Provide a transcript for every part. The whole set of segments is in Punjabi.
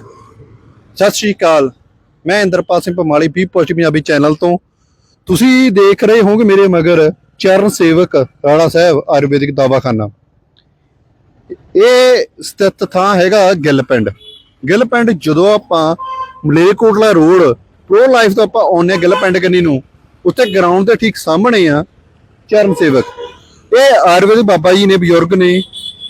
ਸਤਿ ਸ਼੍ਰੀ ਅਕਾਲ। ਮੈਂ Inderpal Singh Pamali V post Punjabi channel ਤੋਂ। ਤੁਸੀਂ ਦੇਖ ਰਹੇ ਹੋਗੇ ਮੇਰੇ ਮਗਰ ਚਰਨ ਸੇਵਕ ਰਾਣਾ ਸਾਹਿਬ, ਆਯੁਰਵੈਦਿਕ ਦਵਾਖਾਨਾ। ਇਹ ਸਥਿਤ ਥਾਂ ਹੈਗਾ ਗਿੱਲ ਪਿੰਡ। ਗਿੱਲ ਪਿੰਡ ਜਦੋਂ ਆਪਾਂ ਮਲੇਰਕੋਟਲਾ ਰੋਡ ਪ੍ਰੋ ਲਾਈਫ ਤੋਂ ਆਪਾਂ ਆਉਂਦੇ ਹਾਂ ਗਿੱਲ ਪਿੰਡ ਕੰਨੀ ਨੂੰ, ਉੱਥੇ ਗਰਾਊਂਡ ਦੇ ਠੀਕ ਸਾਹਮਣੇ ਆ ਚਰਨ ਸੇਵਕ। ਇਹ ਆਯੁਰਵੈਦਿਕ ਬਾਬਾ ਜੀ ਨੇ, ਬਜ਼ੁਰਗ ਨੇ,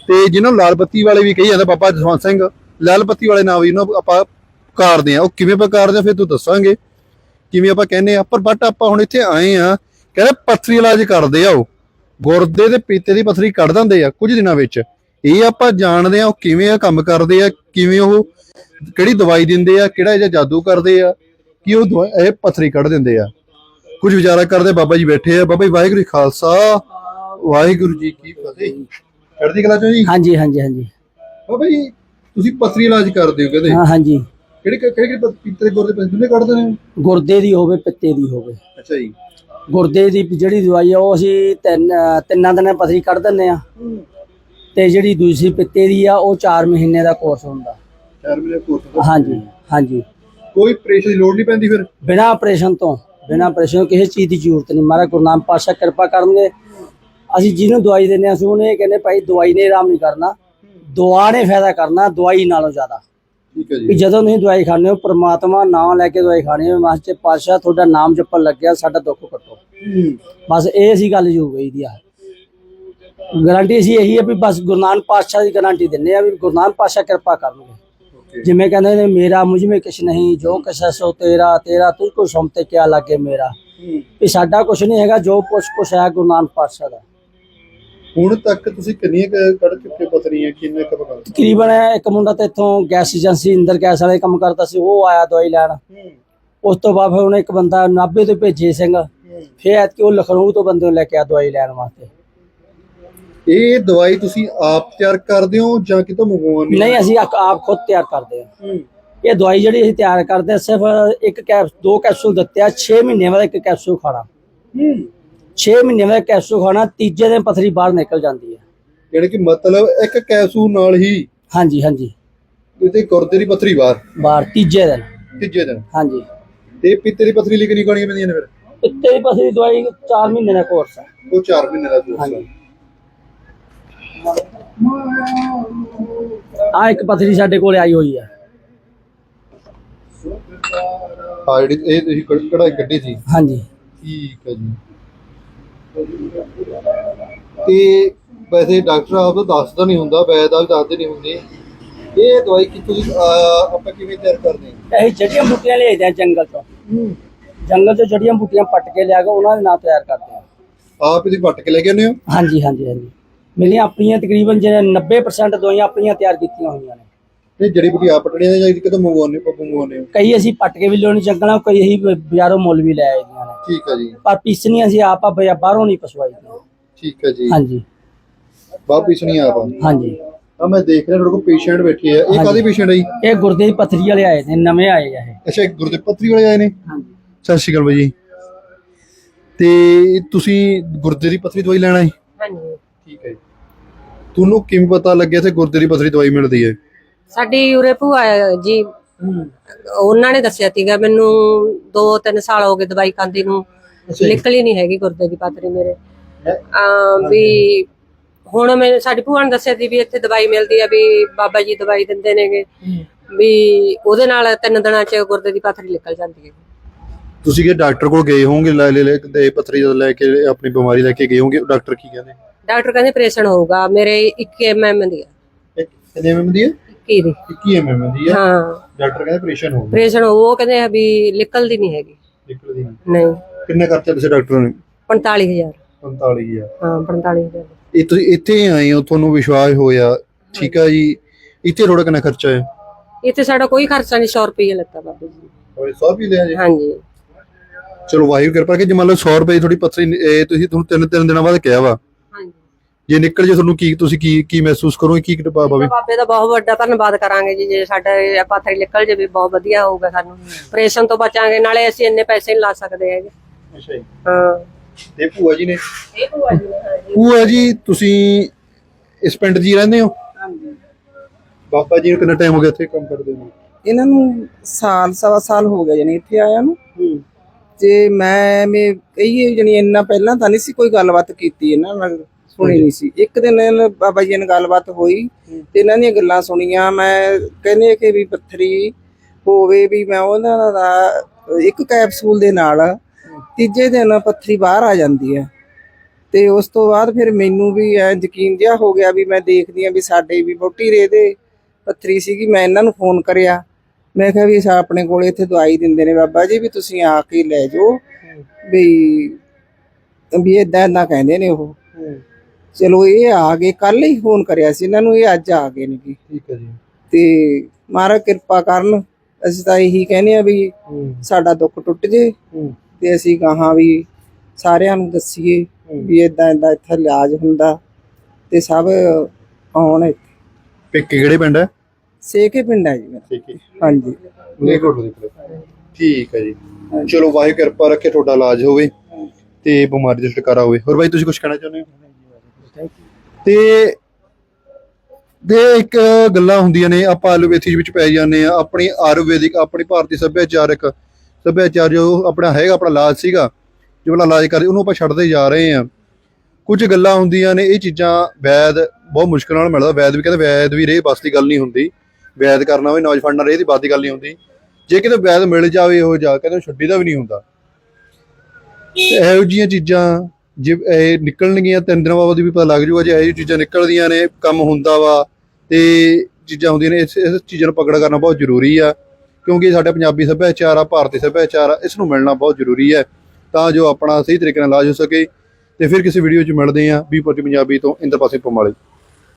ਤੇ ਜਿਹਨਾਂ ਨੂੰ ਲਾਲ ਬੱਤੀ ਵਾਲੇ ਵੀ ਕਹੀ ਜਾਂਦਾ ਬਾਬਾ ਜਸਵੰਤ ਸਿੰਘ ਲਾਲ ਬੱਤੀ ਵਾਲੇ ਨਾਮ ਵੀ ਨੂੰ ਆਪਾਂ ਪੁਕਾਰਦੇ ਆ ਉਹ ਕਿਵੇਂ ਪੁਕਾਰਦੇ ਆ ਫਿਰ ਤੂੰ ਦੱਸਾਂਗੇ। ਕਿਵੇਂ ਆਪਾਂ ਕਹਿੰਦੇ ਆ ਪਰ ਬਟ ਆਪਾਂ ਹੁਣ ਇੱਥੇ ਆਏ ਆ ਕਹਿੰਦੇ ਪੱਥਰੀ ਇਲਾਜ ਕਰਦੇ ਆ ਉਹ। ਗੁਰਦੇ ਦੇ ਪੀਤੇ ਦੀ ਪੱਥਰੀ ਕੱਢ ਦਿੰਦੇ ਆ ਕੁਝ ਦਿਨਾਂ ਵਿੱਚ। ਇਹ ਆਪਾਂ ਜਾਣਦੇ ਆ ਉਹ ਕਿਵੇਂ ਆ ਕੰਮ ਕਰਦੇ ਆ ਕਿਵੇਂ ਉਹ ਕਿਹੜੀ ਦਵਾਈ ਦਿੰਦੇ ਆ ਕਿਹੜਾ ਇਹ ਜਾਦੂ ਕਰਦੇ ਆ ਕਿ ਉਹ ਇਹ ਪੱਥਰੀ ਕੱਢ ਦਿੰਦੇ ਆ। ਕੁਝ ਵਿਚਾਰਾ ਕਰਦੇ ਬਾਬਾ ਜੀ ਬੈਠੇ ਆ। ਬਾਬਾ ਜੀ ਵਾਹਿਗੁਰੂ ਖਾਲਸਾ। ਵਾਹਿਗੁਰੂ ਜੀ ਕੀ ਫਤਿਹ। ਚੜ੍ਹਦੀ ਕਲਾ ਚੋਂ ਜੀ? ਹਾਂਜੀ ਹਾਂਜੀ ਹਾਂਜੀ। ਬਾਬਾ ਜੀ ਤੁਸੀਂ ਪੱਥਰੀ ਇਲਾਜ ਕਰਦੇ ਹੋ ਕਹਿੰਦੇ। ਹਾਂ ਹਾਂਜੀ। ਕਿਹੜੇ ਕਿਹੜੇ ਕਿਹੜੇ ਪੀਤੇ ਦੇ ਗੁਰਦੇ ਪੈਸੇ ਦੁਨੇ ਕੱਢਦੇ ਨੇ? ਗੁਰਦੇ ਦੀ ਹੋਵੇ ਪਿੱਤੇ ਦੀ ਹੋਵੇ। ਅੱਛਾ ਜੀ। ਗੁਰਦੇ ਦੀ ਜਿਹੜੀ ਦਵਾਈ ਆ ਉਹ ਅਸੀਂ ਤਿੰਨ ਤਿੰਨਾਂ ਦਿਨਾਂ ਪਥਰੀ ਕੱਢ ਦਿੰਨੇ ਆ। ਤੇ ਜਿਹੜੀ ਦੂਸਰੀ ਪਿੱਤੇ ਦੀ ਆ ਉਹ 4 ਮਹੀਨੇ ਦਾ ਕੋਰਸ ਹੁੰਦਾ। ਚਾਰ ਮਹੀਨੇ ਕੋਰਸ ਹਾਂਜੀ ਹਾਂਜੀ। ਕੋਈ ਪ੍ਰੇਸ਼ਰ ਦੀ ਲੋੜ ਨਹੀਂ ਪੈਂਦੀ ਫਿਰ? ਬਿਨਾ ਆਪਰੇਸ਼ਨ ਤੋਂ ਬਿਨਾ ਆਪਰੇਸ਼ਨ ਤੋਂ ਕਿਸੇ ਚੀਜ਼ ਦੀ ਜ਼ਰੂਰਤ ਨਹੀਂ। ਮਹਾਰਾਜ ਗੁਰੂ ਨਾਨਕ ਪਾਤਸ਼ਾਹ ਕਿਰਪਾ ਕਰਨਗੇ। ਅਸੀਂ ਜਿਹਨੂੰ ਦਵਾਈ ਅਸੀਂ ਉਹਨੂੰ ਇਹ ਕਹਿੰਦੇ ਭਾਈ ਦਵਾਈ ਨੇ ਆਰਾਮ ਨਹੀਂ ਕਰਨਾ। ਦੁਆ ਨੇ ਫਾਇਦਾ ਕਰਨਾ ਦਵਾਈ ਨਾਲੋਂ ਜ਼ਿਆਦਾ। ਠੀਕ ਹੈ ਵੀ ਜੀ ਜਦੋਂ ਤੁਸੀਂ ਦਵਾਈ ਖਾਂਦੇ ਹੋ ਪ੍ਰਮਾਤਮਾ ਨਾਮ ਲੈ ਕੇ ਦਵਾਈ ਖਾਣੀ ਹੈ ਮਾਸਟਰ ਪਾਤਸ਼ਾਹ ਤੁਹਾਡਾ ਨਾਮ ਜਪਣ ਲੱਗਿਆ ਸਾਡਾ ਦੁੱਖ ਕੱਟੋ ਬਸ ਇਹ ਸੀ ਗੱਲ ਜੋ ਗਈ ਦੀ ਆ। ਗਾਰੰਟੀ ਅਸੀਂ ਇਹੀ ਹੈ ਵੀ ਬਸ ਗੁਰੂ ਨਾਨਕ ਪਾਤਸ਼ਾਹ ਦੀ ਗਾਰੰਟੀ ਦਿੰਨੇ ਆ ਵੀ ਗੁਰੂ ਨਾਨਕ ਪਾਤਸ਼ਾਹ ਕਿਰਪਾ ਕਰਨਗੇ। ਜਿਵੇਂ ਕਹਿੰਦੇ ਨੇ ਮੇਰਾ ਮੁਝ ਮੇ ਕੁਛ ਨਹੀਂ ਜੋ ਕੁਛ ਹੈ ਸੋ ਤੇਰਾ ਤੇਰਾ ਤੁਝ ਕੋ ਸੁਮਤੇ ਕਿਆ ਲੱਗੇ ਮੇਰਾ? ਵੀ ਸਾਡਾ ਕੁਛ ਨਹੀਂ ਹੈਗਾ ਜੋ ਕੁਛ ਕੁਛ ਹੈ ਗੁਰੂ ਨਾਨਕ ਪਾਤਸ਼ਾਹ ਦਾ। ਹੁਣ ਤੱਕ ਤੁਸੀਂ ਕਿੰਨੀਆਂ ਕੁ ਕੱਢ ਚੁੱਕੇ ਪੱਥਰੀਆਂ? ਕਿੰਨੇ ਕੁ ਪਕਾ ਤਕਰੀਬਨ ਇੱਕ ਮੁੰਡਾ ਤੇ ਇੱਥੋਂ ਗੈਸ ਏਜੰਸੀ ਇੰਦਰ ਗੈਸ ਵਾਲੇ ਕੰਮ ਕਰਦਾ ਸੀ ਉਹ ਆਇਆ ਦਵਾਈ ਲੈਣ। ਉਸ ਤੋਂ ਬਾਅਦ ਫਿਰ ਉਹਨੇ ਇੱਕ ਬੰਦਾ ਨਾਭੇ ਤੋਂ ਭੇਜੇ ਸਿੰਘ। ਫਿਰ ਐਤਕੀ ਉਹ ਲਖਨਊ ਤੋਂ ਬੰਦੇ ਨੂੰ ਲੈ ਕੇ ਆ ਦਵਾਈ ਲੈਣ ਵਾਸਤੇ। ਇਹ ਦਵਾਈ ਤੁਸੀਂ ਆਪ ਤਿਆਰ ਕਰਦੇ ਹੋ ਜਾਂ ਕਿਤੋਂ ਮੰਗਵਾਉਂਦੇ ਨਹੀਂ ਅਸੀਂ ਆਪ ਆਪ ਖੁਦ ਤਿਆਰ ਕਰਦੇ ਹਾਂ। ਹੋ। ਇਹ ਦਵਾਈ ਜਿਹੜੀ ਅਸੀਂ ਤਿਆਰ ਕਰਦੇ ਹਾਂ ਸਿਰਫ ਇੱਕ ਕੈਪ ਦੋ ਕੈਪਸੂਲ ਦਿੱਤੇ ਆ 6 ਮਹੀਨੇ ਬਾਅਦ ਇੱਕ ਕੈਪਸੂਲ ਖਾਣਾ। 6 ਮਹੀਨੇ ਬਾਅਦ ਕੈਪਸੂਲ ਖਾਣਾ ਤੀਜੇ ਦਿਨ ਪਥਰੀ ਬਾਹਰ ਨਿਕਲ ਜਾਂਦੀ ਹੈ। ਯਾਨੀ ਕਿ ਮਤਲਬ ਇੱਕ ਕੈਸੂ ਨਾਲ ਹੀ ਹਾਂਜੀ ਹਾਂਜੀ। ਇਹਦੇ ਗੁਰਦੇ ਦੀ ਪੱਥਰੀ ਬਾਹਰ? ਬਾਹਰ ਤੀਜੇ ਦਿਨ। ਤੀਜੇ ਦਿਨ। ਹਾਂਜੀ। ਤੇ ਪਿੱਤੇ ਦੀ ਪੱਥਰੀ ਲਈ ਕਿੰਨੀ ਗਾਣੀਆਂ ਪੈਂਦੀਆਂ ਨੇ ਫਿਰ? ਪਿੱਤੇ ਦੀ ਪਥਰੀ ਦੀ ਦਵਾਈ 4 ਮਹੀਨੇ ਦਾ ਕੋਰਸ ਹੈ। ਉਹ 4 ਮਹੀਨੇ ਦਾ ਕੋਰਸ ਹਾਂਜੀ। ਆ ਇੱਕ ਪਥਰੀ ਸਾਡੇ ਕੋਲ ਆਈ ਹੋਈ ਹੈ। ਆ ਜਿਹੜੀ ਇਹ ਤੁਸੀਂ ਕੜ- ਕਢਾਈ ਕੱਢੀ ਸੀ? ਹਾਂਜੀ। ਠੀਕ ਹੈ ਜੀ। ਤੇ ਵੈਸੇ ਡਾਕਟਰ ਆਪ ਤਾਂ ਦੱਸਦਾ ਨਹੀਂ ਹੁੰਦਾ ਵੈਦ ਆਪ ਦੱਸਦੇ ਨਹੀਂ ਹੁੰਦੇ। ਇਹ ਦਵਾਈ ਕਿ ਤੁਸੀਂ ਅਹ, ਆਪਾਂ ਕਿਵੇਂ ਤਿਆਰ ਕਰਦੇ ਹਾਂ? ਇਹ ਜੜੀਆਂ ਬੂਟੀਆਂ ਲਿਆਈਦੇ ਆ ਜੰਗਲ ਤੋਂ। ਜੰਗਲ ਤੋਂ ਜੜੀਆਂ ਬੂਟੀਆਂ ਪੱਟ ਕੇ ਲਿਆ ਕੇ ਉਹਨਾਂ ਦੇ ਨਾਂ ਤਿਆਰ ਕਰਦੇ ਆ ਆਪ ਇਹਦੀ ਵੱਟ ਕੇ ਲੈ ਕੇ ਆਉਂਦੇ ਹੋ? ਹਾਂਜੀ ਹਾਂਜੀ ਹਾਂਜੀ। ਮੇਰੀਆਂ ਆਪਣੀਆਂ ਤਕਰੀਬਨ ਜਿਹੜੇ 90% ਦਵਾਈਆਂ ਆਪਣੀਆਂ ਤਿਆਰ ਕੀਤੀਆਂ ਹੋਈਆਂ ਨੇ। ਤੇ ਜੜੀ ਬੁਟੀ ਆਪ ਪਟੜੀਆਂ ਜਾਂ ਕਿਤੋਂ ਮੰਗਵਾਉਂਦੇ ਹੋ ਮੰਗਵਾਉਂਦੇ ਹੋ? ਕਈ ਅਸੀਂ ਪੱਟ ਕੇ ਵੀ ਲਿਆਉਣੀ ਜੰਗਲਾਂ ਕਈ ਅਸੀਂ ਬਾਜ਼ਾਰੋਂ ਮੁੱਲ ਵੀ ਲੈ ਆਈਆਂ ਨੇ ਠੀਕ ਹੈ ਜੀ। ਪਰ ਪੀਸਣੀਆਂ ਅਸੀਂ ਆਪ ਆ ਬਾਹਰੋਂ ਨਹੀਂ ਪਸਵਾਈ। ਦੀਆਂ। ਠੀਕ ਹੈ ਜੀ। ਹਾਂਜੀ। ਬਾਪ ਸੁਣੀ ਆਪ ਹਾਂਜੀ। ਆ ਮੈਂ ਦੇਖ ਰਿਹਾ ਤੁਹਾਡੇ ਕੋਲ ਪੇਸ਼ੈਂਟ ਬੈਠੇ ਆ। ਇਹ ਕਾਦੀ ਪੇਸ਼ੈਂਟ ਹੈ ਜੀ? ਇਹ ਗੁਰਦੇ ਦੀ ਪਥਰੀ ਵਾਲੇ ਆਏ ਨੇ ਨਵੇਂ ਆਏ ਆ ਇਹ। ਅੱਛਾ ਇੱਕ ਗੁਰਦੇ ਪੱਤਰੀ ਵਾਲੇ ਆਏ ਨੇ? ਹਾਂਜੀ। ਸਤਿ ਸ਼੍ਰੀ ਅਕਾਲ ਬਾਈ ਜੀ। ਤੇ ਤੁਸੀਂ ਗੁਰਦੇ ਦੀ ਪੱਥਰੀ ਦਵਾਈ ਲੈਣਾ ਹੈ ਹਾਂਜੀ। ਠੀਕ ਹੈ ਜੀ। ਤੁਹਾਨੂੰ ਕਿਵੇਂ ਪਤਾ ਲੱਗਿਆ ਤੇ ਗੁਰਦੇ ਦੀ ਪੱਥਰੀ ਦਵਾਈ ਮਿਲਦੀ ਹੈ? ਸਾਡੀ ਉਰੇ ਭੂਆ ਹੈ ਜੀ ਉਹਨਾਂ ਨੇ ਦੱਸਿਆ ਸੀਗਾ ਮੈਨੂੰ 2-3 ਸਾਲ ਹੋ ਗਏ ਦਵਾਈ ਖਾਂਦੀ ਨੂੰ। ਨਿਕਲੀ ਨਹੀਂ ਹੈਗੀ ਗੁਰਦੇ ਦੀ ਪੱਥਰੀ ਮੇਰੇ। ਆ ਵੀ ਹੁਣ ਮੈਂ ਸਾਡੀ ਭੂਆ ਨੇ ਦੱਸਿਆ ਸੀ ਵੀ ਇੱਥੇ ਦਵਾਈ ਮਿਲਦੀ ਆ ਵੀ ਬਾਬਾ ਜੀ ਦਵਾਈ ਦਿੰਦੇ ਨੇਗੇ। ਵੀ ਉਹਦੇ ਨਾਲ ਤਿੰਨ ਦਿਨਾਂ ਚ ਗੁਰਦੇ ਦੀ ਪੱਥਰੀ ਨਿਕਲ ਜਾਂਦੀ ਹੈ ਤੁਸੀਂ ਕਿ ਡਾਕਟਰ ਕੋਲ ਗਏ ਹੋਵੋਗੇ ਲੈ ਲੈ ਲੈ ਕੇ ਪੱਥਰੀ ਦਾ ਲੈ ਕੇ ਆਪਣੀ ਬਿਮਾਰੀ ਲੈ ਕੇ ਗਏ ਹੋਵੋਗੇ? ਡਾਕਟਰ ਕੀ ਕਹਿੰਦੇ? ਡਾਕਟਰ ਕਹਿੰਦੇ ਆਪਰੇਸ਼ਨ ਹੋਊਗਾ ਮੇਰੇ 21 ਐਮਐਮ ਦੀ ਆ। ਕਿੰਨੇ ਐਮਐਮ ਦੀ ਹੈ 21 ਦੀ? 21 ਐਮਐਮ ਦੀ ਹੈ ਹਾਂ। ਡਾਕਟਰ ਕਹਿੰਦੇ ਆਪਰੇਸ਼ਨ ਹੋਊਗਾ। ਆਪਰੇਸ਼ਨ ਉਹ ਕਹਿੰਦੇ ਆ ਵੀ ਨਿਕਲਦੀ ਨਹੀਂ ਹੈਗੀ। ਨਿਕਲਦੀ ਨਹੀਂ। ਨਹੀਂ। ਕਿੰਨੇ ਖਰਚਾ ਦੱਸਿਆ ਡਾਕਟਰ ਨੇ? 45000 45000 ਹਾਂ 45000 ਇਹ ਤੁਸੀਂ ਇੱਥੇ ਆਏ ਹੋ ਤੁਹਾਨੂੰ ਵਿਸ਼ਵਾਸ ਹੋਇਆ? ਠੀਕ ਆ ਜੀ। ਇੱਥੇ ਥੋੜਾ ਕਿੰਨਾ ਖਰਚਾ ਹੈ ਇੱਥੇ ਸਾਡਾ ਕੋਈ ਖਰਚਾ ਨਹੀਂ 100 ਰੁਪਏ ਲੱਗਾ ਬਾਬਾ ਜੀ। ਓਏ 100 ਵੀ ਲਿਆ ਜੀ? ਹਾਂਜੀ। ਚਲੋ ਵਾਹਿਗੁਰੂ ਕਿਰਪਾ ਕਿ ਜੇ ਮੰਨ ਲਓ 100 ਰੁਪਏ ਥੋੜੀ ਪੱਥਰੀ ਇਹ ਤੁਸੀਂ ਤੁਹਾਨੂੰ ਤਿੰਨ ਤਿੰਨ ਦਿਨਾਂ ਬਾਅਦ ਕਿਹਾ ਵਾ। ਜੇ ਨਿਕਲ ਜੇ ਤੁਹਾਨੂੰ ਕੀ ਤੁਸੀਂ ਕੀ ਕੀ ਮਹਿਸੂਸ ਕਰੋਗੇ? ਕੀ ਕਿਰਪਾ ਬਾਬੇ ਬਾਬੇ ਦਾ ਬਹੁਤ ਵੱਡਾ ਧੰਨਵਾਦ ਕਰਾਂਗੇ ਜੀ ਜੇ ਸਾਡਾ ਇਹ ਪਾਥਰੀ ਨਿਕਲ ਜਾਵੇ ਬਹੁਤ ਵਧੀਆ ਹੋਊਗਾ ਸਾਨੂੰ। ਆਪਰੇਸ਼ਨ ਤੋਂ ਬਚਾਂਗੇ ਨਾਲੇ ਅਸੀਂ ਇੰਨੇ ਪੈਸੇ ਨਹੀਂ ਲਾ ਸਕਦੇ ਹੈਗੇ। ਅੱਛਾ ਜੀ। ਹਾਂ। ਤੇ ਭੂਆ ਜੀ ਨੇ? ਇਹ ਭੂਆ ਜੀ ਨੇ ਭੂਆ ਜੀ ਤੁਸੀਂ ਇਸ ਪਿੰਡ ਹੀ ਰਹਿੰਦੇ ਹੋ? ਹਾਂਜੀ। ਬਾਬਾ ਜੀ ਨੂੰ ਕਿੰਨਾ ਟਾਈਮ ਹੋ ਗਿਆ ਇੱਥੇ ਕੰਮ ਕਰਦੇ ਨੂੰ? ਇਹਨਾਂ ਨੂੰ ਸਾਲ ਸਵਾ ਸਾਲ ਹੋ ਗਿਆ ਜਾਨੀ ਇੱਥੇ ਆਇਆ ਨੂੰ। ਤੇ ਮੈਂ ਮੈਂ ਕਹੀਏ ਜਾਨੀ ਇੰਨਾ ਪਹਿਲਾਂ ਤਾਂ ਨਹੀਂ ਸੀ ਕੋਈ ਗੱਲਬਾਤ ਕੀਤੀ ਇਹਨਾਂ ਨਾਲ। ਸੁਣੀ ਨਹੀਂ ਸੀ। ਇੱਕ ਦਿਨ ਇਹਨਾਂ ਬਾਬਾ ਜੀ ਨਾਲ ਗੱਲਬਾਤ ਹੋਈ ਤੇ ਇਹਨਾਂ ਦੀਆਂ ਗੱਲਾਂ ਸੁਣੀਆਂ। ਮੈਂ ਕਹਿੰਦੇ ਕਿ ਵੀ ਪੱਥਰੀ ਹੋਵੇ ਵੀ ਮੈਂ ਉਹਨਾਂ ਦਾ ਇੱਕ ਕੈਪਸੂਲ ਦੇ ਨਾਲ ਤੀਜੇ ਦਿਨ ਪੱਥਰੀ ਬਾਹਰ ਆ ਜਾਂਦੀ ਹੈ। ਤੇ ਉਸ ਤੋਂ ਬਾਅਦ ਫਿਰ ਮੈਨੂੰ ਵੀ ਐ ਯਕੀਨ ਜਿਹਾ ਹੋ ਗਿਆ ਵੀ ਮੈਂ ਦੇਖਦੀ ਆ ਵੀ ਸਾਡੇ ਵੀ ਵੋਟੀ ਰੇ ਦੇ ਪੱਥਰੀ ਸੀਗੀ। ਮੈਂ ਇਹਨਾਂ ਨੂੰ ਫੋਨ ਕਰਿਆ। ਮੈਂ ਕਿਹਾ ਵੀ ਸਾ ਆਪਣੇ ਕੋਲੇ ਇੱਥੇ ਦਵਾਈ ਦਿੰਦੇ ਨੇ ਬਾਬਾ ਜੀ ਵੀ ਤੁਸੀਂ ਆ ਕੇ ਲੈ ਜਾਓ ਵੀ ਵੀ ਇਦਾਂ ਇਦਾਂ ਕਹਿੰਦੇ ਨੇ ਉਹ। ਚਲੋ ਇਹ ਆ ਗਏ ਕੱਲ ਹੀ ਫੋਨ ਕਰਿਆ ਸੀ ਇਹਨਾਂ ਨੂੰ ਇਹ ਅੱਜ ਆ ਗਏ ਨੇ ਜੀ। ਠੀਕ ਹੈ ਜੀ। ਤੇ ਮਹਾਰਾਜ ਕਿਰਪਾ ਕਰਨ ਅਸੀਂ ਤਾਂ ਇਹੀ ਕਹਿੰਦੇ ਆ ਵੀ ਸਾਡਾ ਦੁੱਖ ਟੁੱਟ ਜੇ ਤੇ ਅਸੀਂ ਕਹਾਂ ਵੀ ਸਾਰਿਆਂ ਨੂੰ ਦੱਸੀਏ ਵੀ ਇਦਾਂ ਇਦਾਂ ਇੱਥੇ ਇਲਾਜ ਹੁੰਦਾ ਤੇ ਸਭ ਆਉਣ ਇੱਥੇ। ਪੇਕੇ ਕਿਹੜੇ ਪਿੰਡ ਹੈ? ਸੇਕੇ ਪਿੰਡ ਹੈ ਜੀ ਮੇਰਾ। ਠੀਕ ਹੈ ਹਾਂਜੀ। ਮਲੇਕੋਟਲਾ ਦੇ ਕੋਲ ਠੀਕ ਹੈ ਜੀ। ਚਲੋ ਵਾਹਿਗੁਰੂ ਕਿਰਪਾ ਰੱਖੇ ਤੁਹਾਡਾ ਇਲਾਜ ਹੋਵੇ ਤੇ ਬਿਮਾਰੀ ਦਾ ਛੁਟਕਾਰਾ ਹੋਵੇ। ਹੋਰ ਬਾਈ ਤੁਸੀਂ ਕੁਝ ਕਹਿਣਾ ਚਾਹੁੰਦੇ ਹੋ? ਤੇ ਦੇ ਇੱਕ ਗੱਲਾਂ ਹੁੰਦੀਆਂ ਨੇ, ਆਪਾਂ ਐਲੋਪੈਥੀ ਵਿੱਚ ਪੈ ਜਾਂਦੇ ਆ ਆਪਣੀ ਆਯੁਰਵੈਦਿਕ, ਆਪਣੀ ਭਾਰਤੀ ਸੱਭਿਆਚਾਰਕ ਸੱਭਿਆਚਾਰ ਜੋ ਆਪਣਾ ਹੈਗਾ, ਆਪਣਾ ਇਲਾਜ ਸੀਗਾ ਜੋ ਆਪਣਾ ਇਲਾਜ ਕਰਦੇ ਉਹਨੂੰ ਆਪਾਂ ਛੱਡਦੇ ਜਾ ਰਹੇ ਆ ਕੁਝ ਗੱਲਾਂ ਹੁੰਦੀਆਂ ਨੇ, ਇਹ ਚੀਜ਼ਾਂ ਵੈਦ, ਬਹੁਤ ਮੁਸ਼ਕਲ ਨਾਲ ਮਿਲਦਾ, ਵੈਦ ਵੀ ਕਹਿੰਦੇ ਵੈਦ ਵੀ ਰੇ ਬਸ ਦੀ ਗੱਲ ਨਹੀਂ ਹੁੰਦੀ। ਵੈਦ ਕਰਨਾ ਹੋਵੇ ਨੌਜ ਫੜਨਾ ਰੇ ਦੀ ਬਸ ਦੀ ਗੱਲ ਨਹੀਂ ਹੁੰਦੀ। ਜੇ ਕਿਤੇ ਵੈਦ ਮਿਲ ਜਾਵੇ ਉਹ ਜਾ ਕਹਿੰਦੇ ਛੱਡੀ ਦਾ ਵੀ ਨਹੀਂ ਹੁੰਦਾ। ਤੇ ਇਹੋ ਜਿਹੀਆਂ ਚੀਜ਼ਾਂ ਜੇ ਇਹ ਨਿਕਲਣਗੀਆਂ ਤਿੰਨ ਦਿਨਾਂ ਬਾਅਦ ਵੀ ਪਤਾ ਲੱਗ ਜੂਗਾ ਜੇ ਇਹੋ ਜਿਹੀਆਂ ਚੀਜ਼ਾਂ ਨਿਕਲਦੀਆਂ ਨੇ, ਕੰਮ ਹੁੰਦਾ ਵਾ, ਤੇ ਚੀਜ਼ਾਂ ਹੁੰਦੀਆਂ ਨੇ, ਇਸ ਇਸ ਚੀਜ਼ਾਂ ਨੂੰ ਪਕੜ ਕਰਨਾ ਬਹੁਤ ਜ਼ਰੂਰੀ ਆ। ਕਿਉਂਕਿ ਇਹ ਸਾਡਾ ਪੰਜਾਬੀ ਸੱਭਿਆਚਾਰ ਆ, ਭਾਰਤੀ ਸੱਭਿਆਚਾਰ ਆ, ਇਸ ਨੂੰ ਮਿਲਣਾ ਬਹੁਤ ਜ਼ਰੂਰੀ ਹੈ ਤਾਂ ਜੋ ਆਪਣਾ ਸਹੀ ਤਰੀਕੇ ਨਾਲ ਇਲਾਜ ਹੋ ਸਕੇ, ਤੇ ਫਿਰ ਕਿਸੇ ਵੀਡੀਓ 'ਚ ਮਿਲਦੇ ਆਂ ਵੀ ਪੰਜਾਬੀ ਤੋਂ ਇੰਦਰ ਪਾਸੇ ਪਮਾਲੀ